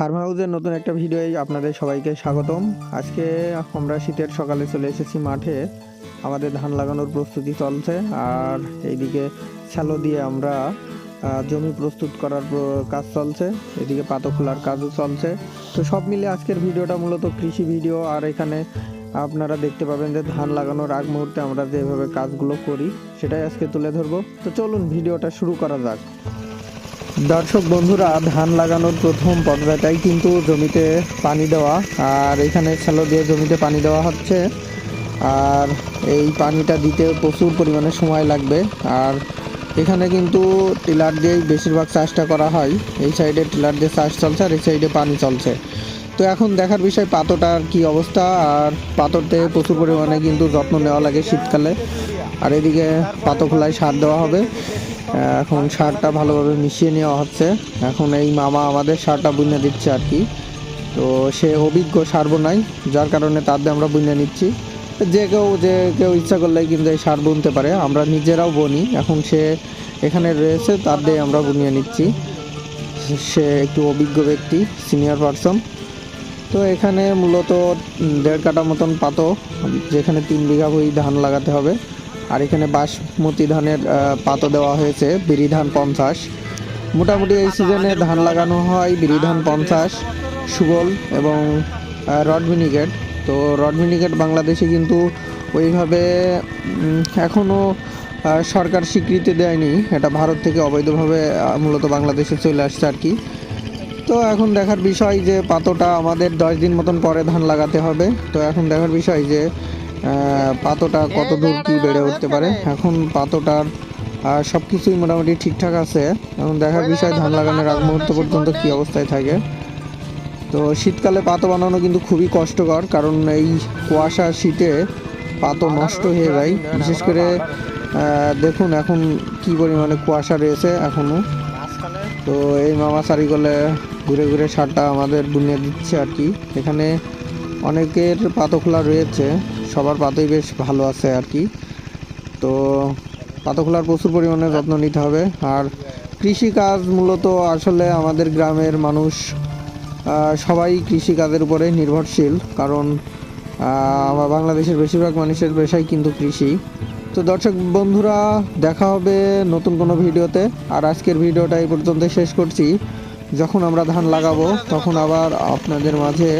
Farm হাউসের নতুন একটা ভিডিওয়ে আপনাদের সবাইকে স্বাগতম। আজকে আমরা শীতের সকালে চলে এসেছি মাঠে। আমাদের ধান লাগানোর প্রস্তুতি চলছে আর এইদিকে শ্যালো দিয়ে আমরা জমি প্রস্তুত করার কাজ চলছে। এদিকে পাতো খোলার কাজও চলছে। তো সব মিলে আজকের ভিডিওটা মূলত কৃষি ভিডিও আর এখানে আপনারা দেখতে পাবেন যে ধান লাগানোর আগ মুহূর্তে আমরা যেভাবে কাজগুলো করি, সেটাই আজকে তুলে ধরবো। তো চলুন ভিডিওটা শুরু করা যাক। দর্শক বন্ধুরা, ধান লাগানোর প্রথম পর্যায়টাই কিন্তু জমিতে পানি দেওয়া। আর এখানে শ্যালো দিয়ে জমিতে পানি দেওয়া হচ্ছে। আর এই পানিটা দিতে প্রচুর পরিমাণে সময় লাগবে। আর এখানে কিন্তু টিলার দিয়েই বেশিরভাগ চাষটা করা হয়। এই সাইডে টিলার দিয়ে চাষ চলছে, আর এই সাইডে পানি চলছে। তো এখন দেখার বিষয় পাতোটার কি অবস্থা। আর পাতোতে প্রচুর পরিমাণে কিন্তু যত্ন নেওয়া লাগে শীতকালে। আর এদিকে পাতো খোলায় সার দেওয়া হবে। এখন সারটা ভালোভাবে মিশিয়ে নেওয়া হচ্ছে। এখন এই মামা আমাদের সারটা বুনে দিচ্ছে আর কি। তো সে অভিজ্ঞ সার বোনাই যার কারণে তার দিয়ে আমরা বুনে নিচ্ছি। যে কেউ যে কেউ ইচ্ছা করলে কিন্তু এই সার বুনতে পারে। আমরা নিজেরাও বনি। এখন সে এখানে রয়েছে, তার দিয়ে আমরা বুনিয়ে নিচ্ছি। সে একটু অভিজ্ঞ ব্যক্তি সিনিয়র পারসন তো এখানে মূলত দেড় কাটা মতন পাতো, যেখানে তিন বিঘা বই ধান লাগাতে হবে। আর এখানে বাসমতি ধানের পাতো দেওয়া হয়েছে বিরি ধান পঞ্চাশ। মোটামুটি এই সিজনে ধান লাগানো হয় বিরি ধান পঞ্চাশ, সুগল এবং রড ভিনিগেট। তো রড ভিনিগেট বাংলাদেশে কিন্তু ওইভাবে এখনও সরকার স্বীকৃতি দেয়নি। এটা ভারত থেকে অবৈধভাবে মূলত বাংলাদেশে চলে আসছে আর কি। তো এখন দেখার বিষয় যে পাতোটা আমাদের দশ দিন মতন পরে ধান লাগাতে হবে। তো এখন দেখার বিষয় যে পাতোটা কত দূর কি বেড়ে উঠতে পারে? এখন পাতোটার সব কিছুই মোটামুটি ঠিকঠাক আছে। এখন দেখার বিষয়, ধান লাগানোর আগ মুহূর্ত পর্যন্ত কি অবস্থায় থাকে। তো শীতকালে পাতো বানানো কিন্তু খুবই কষ্টকর, কারণ এই কুয়াশা শীতে পাতো নষ্ট হয়ে যায়। বিশেষ করে দেখুন এখন কি পরিমাণে কুয়াশা রয়েছে এখনও তো এই মামা সারিগলে ঘুরে ঘুরে সারটা আমাদের বুনিয়ে দিচ্ছে আর কি। এখানে অনেকের পাতো খোলা রয়েছে, সবার পাতোই বেশ ভালো আছে আর কি। তো পাতো খোলার প্রচুর পরিমাণে যত্ন নিতে হবে। আর কৃষিকাজ মূলত আসলে আমাদের গ্রামের মানুষ সবাই কৃষিকাজের উপরে নির্ভরশীল। কারণ আমার বাংলাদেশের বেশিরভাগ মানুষের পেশাই কিন্তু কৃষি। তো দর্শক বন্ধুরা, দেখা হবে নতুন কোনো ভিডিওতে। আর আজকের ভিডিওটা এই পর্যন্ত শেষ করছি। যখন আমরা ধান লাগাবো, তখন আবার আপনাদের মাঝে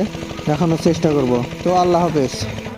দেখানোর চেষ্টা করব। তো আল্লাহ হাফেজ।